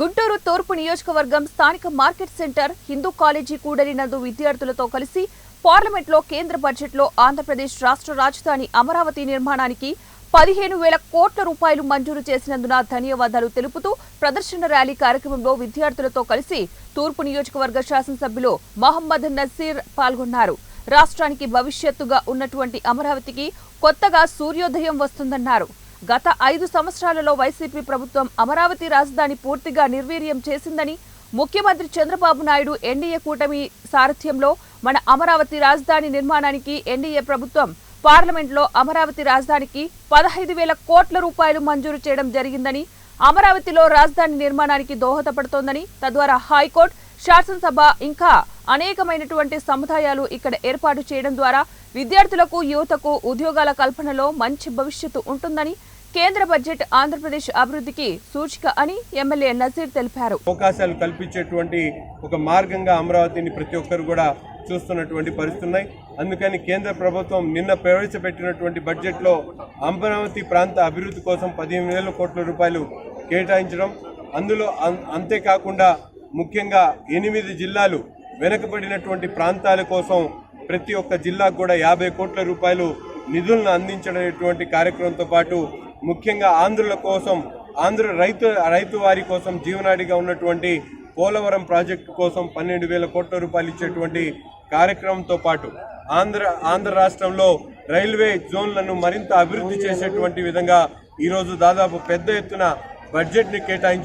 గుంటూరు తూర్పు నియోజకవర్గం స్థానిక మార్కెట్ సెంటర్ హిందూ కాలేజీ కూడలి నందు విద్యార్థులతో కలిసి పార్లమెంట్లో కేంద్ర బడ్జెట్లో ఆంధ్రప్రదేశ్ రాష్ట్ర రాజధాని అమరావతి నిర్మాణానికి పదిహేను వేల కోట్ల రూపాయలు మంజూరు చేసినందున ధన్యవాదాలు తెలుపుతూ ప్రదర్శన ర్యాలీ కార్యక్రమంలో విద్యార్థులతో కలిసి తూర్పు నియోజకవర్గ శాసనసభ్యులు మహమ్మద్ నసీర్ పాల్గొన్నారు. రాష్ట్రానికి భవిష్యత్తుగా ఉన్నటువంటి అమరావతికి కొత్తగా సూర్యోదయం వస్తుందన్నారు. గత ఐదు సంవత్సరాలలో వైసీపీ ప్రభుత్వం అమరావతి రాజధాని పూర్తిగా నిర్వీర్యం చేసిందని ముఖ్యమంత్రి చంద్రబాబు నాయుడు ఎన్డీఏ కూటమి సారథ్యంలో మన అమరావతి రాజధాని నిర్మాణానికి ఎన్డీఏ ప్రభుత్వం పార్లమెంట్లో అమరావతి రాజధానికి పదహైదు వేల కోట్ల రూపాయలు మంజూరు చేయడం జరిగిందని అమరావతిలో రాజధాని నిర్మాణానికి దోహదపడుతోందని తద్వారా హైకోర్టు శాసనసభ ఇంకా అనేకమైనటువంటి సముదాయాలు ఇక్కడ ఏర్పాటు చేయడం ద్వారా విద్యార్థులకు యువతకు ఉద్యోగాల కల్పనలో మంచి భవిష్యత్తు ఉంటుందని కేంద్ర బడ్జెట్ ఆంధ్రప్రదేశ్ అభివృద్ధికి సూచిక అని ఎమ్మెల్యే నజీర్ తెలిపారు. అవకాశాలు కల్పించేటువంటి ఒక మార్గంగా అమరావతిని ప్రతి ఒక్కరు కూడా చూస్తున్నటువంటి పరిస్థితున్నాయి అందుకని కేంద్ర ప్రభుత్వం నిన్న ప్రవేశపెట్టినటువంటి బడ్జెట్లో అమరావతి ప్రాంత అభివృద్ధి కోసం పదిహేను వేల కోట్ల రూపాయలు కేటాయించడం అందులో అం- అంతేకాకుండా ముఖ్యంగా ఎనిమిది జిల్లాలు వెనుకబడినటువంటి ప్రాంతాల కోసం ప్రతి ఒక్క జిల్లాకు కూడా యాభై కోట్ల రూపాయలు నిధులను అందించడటువంటి కార్యక్రమంతో పాటు ముఖ్యంగా ఆంధ్రుల కోసం ఆంధ్ర రైతు రైతు వారి కోసం జీవనాడిగా ఉన్నటువంటి పోలవరం ప్రాజెక్టు కోసం పన్నెండు వేల కోట్ల రూపాయలు ఇచ్చేటువంటి కార్యక్రమంతో పాటు ఆంధ్ర ఆంధ్ర రాష్ట్రంలో రైల్వే జోన్లను మరింత అభివృద్ధి చేసేటువంటి విధంగా ఈరోజు దాదాపు పెద్ద ఎత్తున బడ్జెట్ని కేటాయించి